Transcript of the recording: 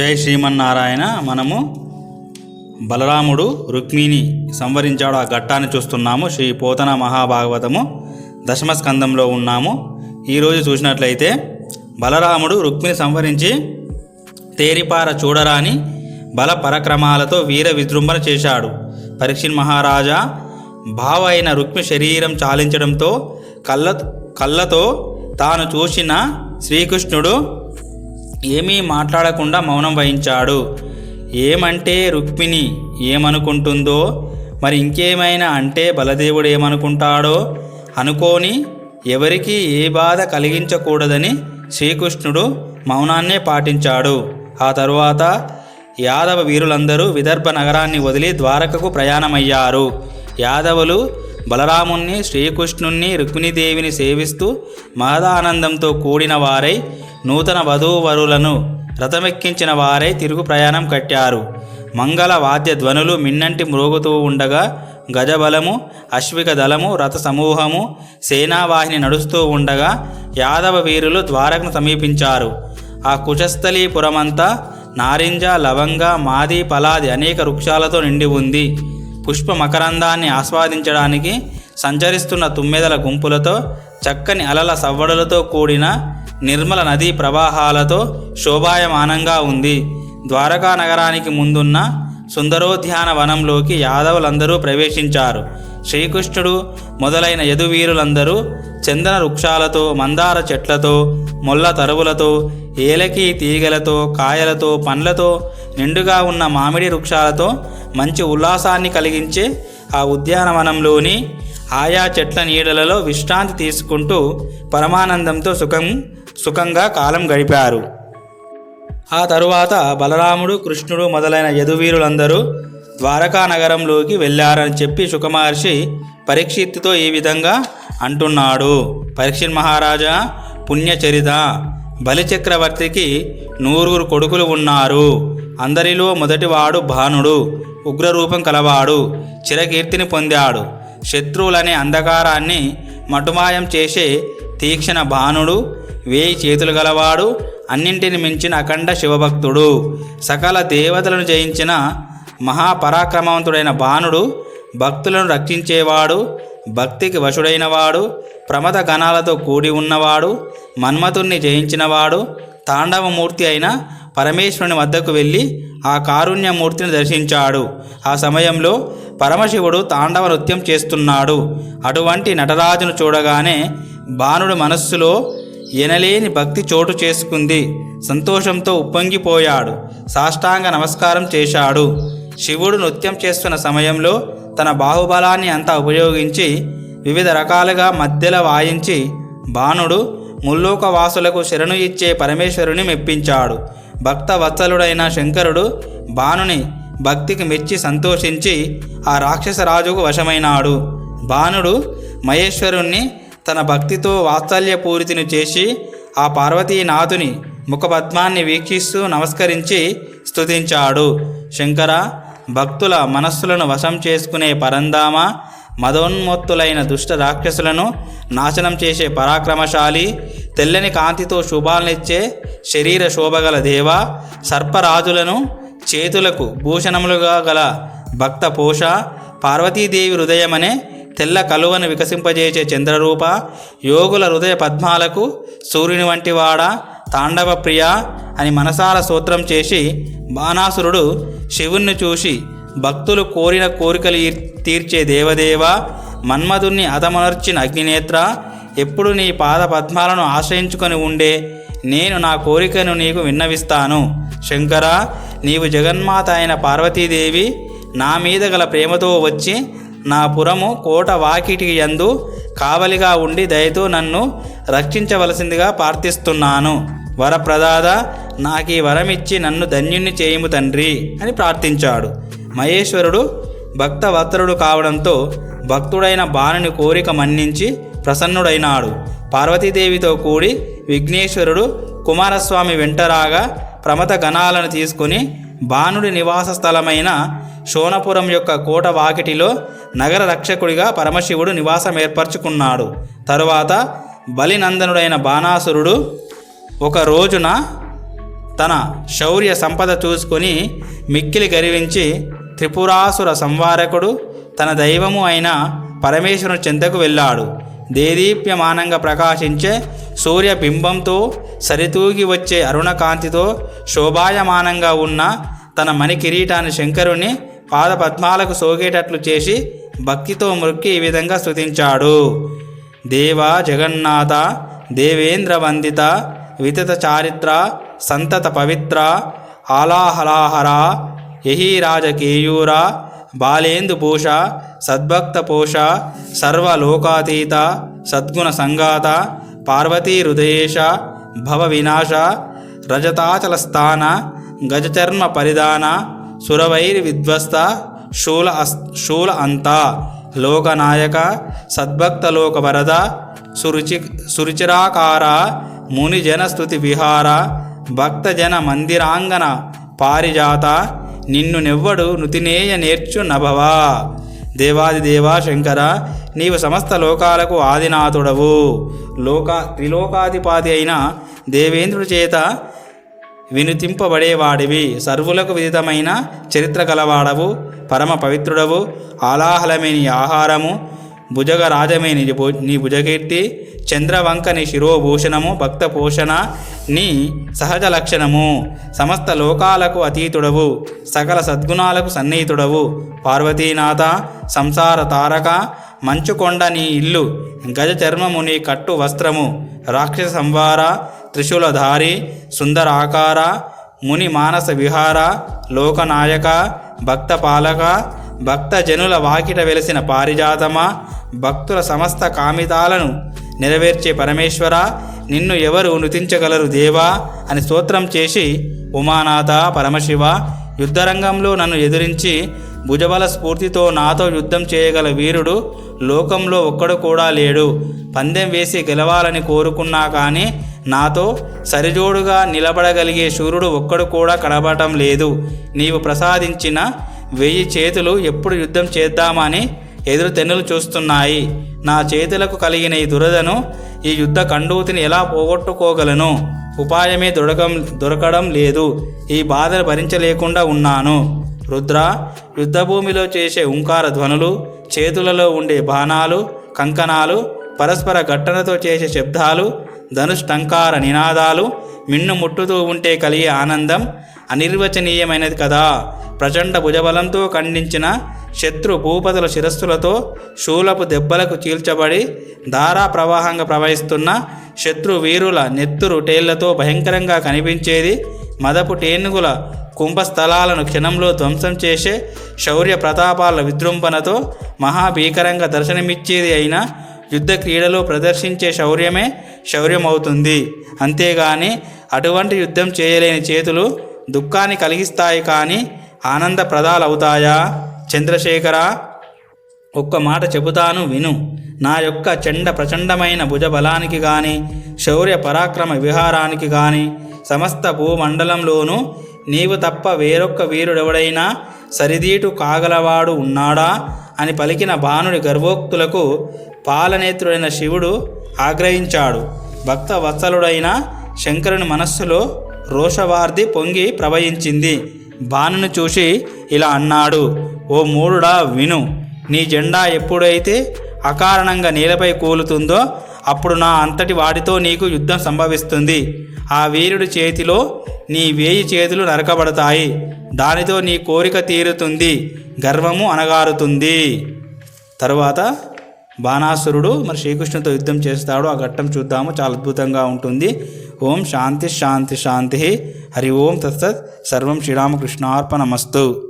జై శ్రీమన్నారాయణ. మనము బలరాముడు రుక్మిణి సంవరించాడు. ఆ ఘట్టాన్ని చూస్తున్నాము. శ్రీ పోతన మహాభాగవతము దశమ స్కందంలో ఉన్నాము. ఈరోజు చూసినట్లయితే బలరాముడు రుక్మిణి సంవరించి తేరిపార చూడరాని బల పరక్రమాలతో వీర విజృంభణ చేశాడు. పరీక్షిన్ మహారాజా భావ అయిన రుక్మి శరీరం చాలించడంతో కళ్ళ కళ్ళతో తాను చూసిన శ్రీకృష్ణుడు ఏమీ మాట్లాడకుండా మౌనం వహించాడు. ఏమంటే రుక్మిణి ఏమనుకుంటుందో మరి ఇంకేమైనా అంటే బలదేవుడు ఏమనుకుంటాడో అనుకోని ఎవరికి ఏ బాధ కలిగించకూడదని శ్రీకృష్ణుడు మౌనాన్నే పాటించాడు. ఆ తరువాత యాదవ వీరులందరూ విదర్భ నగరాన్ని వదిలి ద్వారకకు ప్రయాణమయ్యారు. యాదవులు బలరాముణ్ణి శ్రీకృష్ణుణ్ణి రుక్మిణీదేవిని సేవిస్తూ మహదానందంతో కూడిన వారై నూతన వధూవరులను రథమెక్కించిన వారై తిరుగు ప్రయాణం కట్టారు. మంగళ వాద్య ధ్వనులు మిన్నంటి మ్రోగుతూ ఉండగా గజబలము అశ్విక దళము రథ సమూహము సేనావాహిని నడుస్తూ ఉండగా యాదవ వీరులు ద్వారకను సమీపించారు. ఆ కుశస్థలీపురమంతా నారింజ లవంగ మాది పలాది అనేక వృక్షాలతో నిండి ఉంది. పుష్ప మకరందాన్ని ఆస్వాదించడానికి సంచరిస్తున్న తుమ్మెదల గుంపులతో చక్కని అలల సవ్వడులతో కూడిన నిర్మల నదీ ప్రవాహాలతో శోభాయమానంగా ఉంది. ద్వారకా నగరానికి ముందున్న సుందరోద్యాన వనంలోకి యాదవులందరూ ప్రవేశించారు. శ్రీకృష్ణుడు మొదలైన యదువీరులందరూ చందన వృక్షాలతో మందార చెట్లతో మొల్ల తరువులతో ఏలకి తీగలతో కాయలతో పండ్లతో నిండుగా ఉన్న మామిడి వృక్షాలతో మంచి ఉల్లాసాన్ని కలిగించే ఆ ఉద్యానవనంలోని ఆయా చెట్ల నీడలలో విశ్రాంతి తీసుకుంటూ పరమానందంతో సుఖం సుఖంగా కాలం గడిపారు. ఆ తరువాత బలరాముడు కృష్ణుడు మొదలైన యదువీరులందరూ ద్వారకా నగరంలోకి వెళ్ళారని చెప్పి సుఖమహర్షి పరీక్షిత్తుతో ఈ విధంగా అంటున్నాడు. పరీక్షిత్ మహారాజా పుణ్యచరిత. బలిచక్రవర్తికి నూరుగురు కొడుకులు ఉన్నారు. అందరిలో మొదటివాడు భానుడు ఉగ్రరూపం కలవాడు చిరకీర్తిని పొందాడు. శత్రువులనే అంధకారాన్ని మటుమాయం చేసే తీక్షణ భానుడు వేయి చేతులు గలవాడు అన్నింటిని మించిన అఖండ శివభక్తుడు. సకల దేవతలను జయించిన మహాపరాక్రమవంతుడైన భానుడు భక్తులను రక్షించేవాడు భక్తికి వశుడైనవాడు ప్రమద గణాలతో కూడి ఉన్నవాడు మన్మతుణ్ణి జయించినవాడు తాండవమూర్తి అయిన పరమేశ్వరుని వద్దకు వెళ్ళి ఆ కారుణ్యమూర్తిని దర్శించాడు. ఆ సమయంలో పరమశివుడు తాండవ నృత్యం చేస్తున్నాడు. అటువంటి నటరాజును చూడగానే బాణుడు మనస్సులో ఎనలేని భక్తి చోటు చేసుకుంది. సంతోషంతో ఉప్పొంగిపోయాడు. సాష్టాంగ నమస్కారం చేశాడు. శివుడు నృత్యం చేస్తున్న సమయంలో తన బాహుబలాన్ని అంతా ఉపయోగించి వివిధ రకాలుగా మధ్యలో వాయించి బాణుడు ముల్లోక వాసులకు శరణు ఇచ్చే పరమేశ్వరుని మెప్పించాడు. భక్త వత్సలుడైన శంకరుడు బాణుని భక్తికి మెచ్చి సంతోషించి ఆ రాక్షసరాజుకు వశమైనాడు. బాణుడు మహేశ్వరుణ్ణి తన భక్తితో వాత్సల్యపూరితిని చేసి ఆ పార్వతీనాథుని ముఖపద్మాన్ని వీక్షిస్తూ నమస్కరించి స్తుతించాడు. శంకర భక్తుల మనస్సులను వశం చేసుకునే పరంధామ మదోన్మత్తులైన దుష్ట రాక్షసులను నాశనం చేసే పరాక్రమశాలి తెల్లని కాంతితో శుభాలనిచ్చే శరీర శోభగల దేవ సర్పరాజులను చేతులకు భూషణములుగా గల భక్త పోష పార్వతీదేవి హృదయమనే తెల్ల కలువను వికసింపజేసే చంద్రరూప యోగుల హృదయ పద్మాలకు సూర్యుని వంటివాడ తాండవ ప్రియ అని మనసాల సూత్రం చేసి బాణాసురుడు శివుణ్ణి చూసి భక్తులు కోరిన కోరికలు తీర్చే దేవదేవ మన్మధుణ్ణి అతమనర్చిన అగ్నినేత్ర ఎప్పుడు నీ పాద పద్మాలను ఆశ్రయించుకొని ఉండే నేను నా కోరికను నీకు విన్నవిస్తాను. శంకర నీవు జగన్మాత అయిన పార్వతీదేవి నా మీద గల ప్రేమతో వచ్చి నా పురము కోట వాకిటికి యందు కావలిగా ఉండి దయతో నన్ను రక్షించవలసిందిగా ప్రార్థిస్తున్నాను. వరప్రదాద నాకు ఈ వరమిచ్చి నన్ను ధన్యుణ్ణి చేయము తండ్రి అని ప్రార్థించాడు. మహేశ్వరుడు భక్తవత్సరుడు కావడంతో భక్తుడైన బాణుని కోరిక మన్నించి ప్రసన్నుడైనాడు. పార్వతీదేవితో కూడి విఘ్నేశ్వరుడు కుమారస్వామి వెంటరాగా ప్రమత గణాలను తీసుకుని బాణుడి నివాస స్థలమైన శోణపురం యొక్క కోట వాకిటిలో నగర రక్షకుడిగా పరమశివుడు నివాసం ఏర్పరచుకున్నాడు తరువాత బలినందనుడైన బాణాసురుడు ఒక రోజున తన శౌర్య సంపద చూసుకొని మిక్కిలి గర్వించి త్రిపురాసుర సంవారకుడు తన దైవము అయిన పరమేశ్వరుని చెంతకు వెళ్ళాడు. దేదీప్యమానంగా ప్రకాశించే సూర్యబింబంతో సరితూగి వచ్చే అరుణకాంతితో శోభాయమానంగా ఉన్న తన మణి కిరీటాన్ని శంకరుని పాదపద్మాలకు సోకేటట్లు చేసి భక్తితో మృక్కి ఈ విధంగా స్తుతించాడు. దేవ జగన్నాథ దేవేంద్ర వందిత వితత చారిత్ర సంతత పవిత్ర ఆలాహలాహర యహీరాజకేయూర బాలేందు భూష సద్భక్త సర్వలోకాతీత సద్గుణ సంగాత పార్వతీ హృదయేశ భవ వినాశ రజతాచలస్థాన గజచర్మ పరిధాన సురవైరి విధ్వస్త శూల శూల అంత లోకనాయక సద్భక్తలోకవరద సురుచి సురుచిరాకార మునిజన స్తుతి విహార భక్తజన మందిరాంగన పారిజాత నిన్ను నెవ్వడు నుతినేయ నేర్చు నభవా. దేవాది దేవా శంకర నీవు సమస్త లోకాలకు ఆదినాథుడవు. లోక త్రిలోకాధిపాతి అయిన దేవేంద్రుడి చేత వినుతింపబడేవాడివి. సర్వులకు విదితమైన చరిత్ర గలవాడవు పరమ పవిత్రుడవు ఆలాహలమే నీ ఆహారము భుజగ రాజమే నీ భు- నీ భుజకీర్తి చంద్రవంక నీ శిరోభూషణము భక్త పోషణ నీ సహజ లక్షణము. సమస్త లోకాలకు అతీతుడవు సకల సద్గుణాలకు సన్నిహితుడవు. పార్వతీనాథ సంసార తారక మంచుకొండ నీ ఇల్లు గజ చర్మము నీ కట్టు వస్త్రము. రాక్షస సంవార త్రిశూలధారి సుందరాకార ముని మానస విహార లోకనాయక భక్త భక్తజనుల భక్త జనుల వాకిట వెలసిన పారిజాతమా? భక్తుల సమస్త కామితాలను నెరవేర్చే పరమేశ్వర? నిన్ను ఎవరు నుతించగలరు దేవా? అని స్తోత్రం చేసి ఉమానాథ పరమశివ యుద్ధరంగంలో నన్ను ఎదిరించి భుజబల స్ఫూర్తితో నాతో యుద్ధం చేయగల వీరుడు లోకంలో ఒక్కడు కూడా లేడు. పందెం వేసి గెలవాలని కోరుకున్నా కానీ నాతో సరిజోడుగా నిలబడగలిగే శూరుడు ఒక్కడు కూడా కనబడటం లేదు. నీవు ప్రసాదించిన వెయ్యి చేతులు ఎప్పుడు యుద్ధం చేద్దామని ఎదురు తెన్నులు చూస్తున్నాయి. నా చేతులకు కలిగిన ఈ దురదను ఈ యుద్ధ కండూతిని ఎలా పోగొట్టుకోగలను? ఉపాయమే దొరకం దొరకడం లేదు. ఈ బాధను భరించలేకుండా ఉన్నాను. రుద్ర యుద్ధభూమిలో చేసే ఉంకార ధ్వనులు చేతులలో ఉండే బాణాలు కంకణాలు పరస్పర ఘట్టనతో చేసే శబ్దాలు ధనుష్టంకార నినాదాలు మిన్ను ముట్టుతూ ఉంటే కలిగే ఆనందం అనిర్వచనీయమైనది కదా. ప్రచండ భుజబలంతో ఖండించిన శత్రు భూపతుల శిరస్సులతో శూలపు దెబ్బలకు చీల్చబడి ధారా ప్రవాహంగా ప్రవహిస్తున్న శత్రు వీరుల నెత్తురు టేళ్ళతో భయంకరంగా కనిపించేది మదపు టేనుగుల కుంభస్థలాలను క్షణంలో ధ్వంసం చేసే శౌర్య ప్రతాపాల విజృంభణతో మహాభీకరంగా దర్శనమిచ్చేది అయినా యుద్ధ క్రీడలో ప్రదర్శించే శౌర్యమే శౌర్యమవుతుంది. అంతేగాని అటువంటి యుద్ధం చేయలేని చేతులు దుఃఖాన్ని కలిగిస్తాయి కానీ ఆనందప్రదాలవుతాయా? చంద్రశేఖర ఒక్క మాట చెబుతాను విను. నా యొక్క చెండ ప్రచండమైన భుజబలానికి గాని శౌర్య పరాక్రమ విహారానికి గాని సమస్త భూమండలంలోనూ నీవు తప్ప వేరొక్క వీరుడెవడైనా సరిదీటు కాగలవాడు ఉన్నాడా? అని పలికిన బాణుడి గర్వోక్తులకు పాలనేత్రుడైన శివుడు ఆగ్రహించాడు. భక్త వత్సలుడైన శంకరుని మనస్సులో రోషవార్ధి పొంగి ప్రవహించింది. బాణను చూసి ఇలా అన్నాడు ఓ మూడుడా విను. నీ జెండా ఎప్పుడైతే అకారణంగా నేలపై కూలుతుందో అప్పుడు నా అంతటి వాడితో నీకు యుద్ధం సంభవిస్తుంది. ఆ వీరుడి చేతిలో నీ వేయి చేతులు నరకబడతాయి. దానితో నీ కోరిక తీరుతుంది. గర్వము అనగారుతుంది తరువాత బాణాసురుడు మరి శ్రీకృష్ణుతో యుద్ధం చేస్తాడు ఆ ఘట్టం చూద్దాము. చాలా అద్భుతంగా ఉంటుంది. ఓం శాంతి శాంతి శాంతి. హరి ఓం తత్సత్. సర్వం శ్రీరామకృష్ణార్పణమస్తు.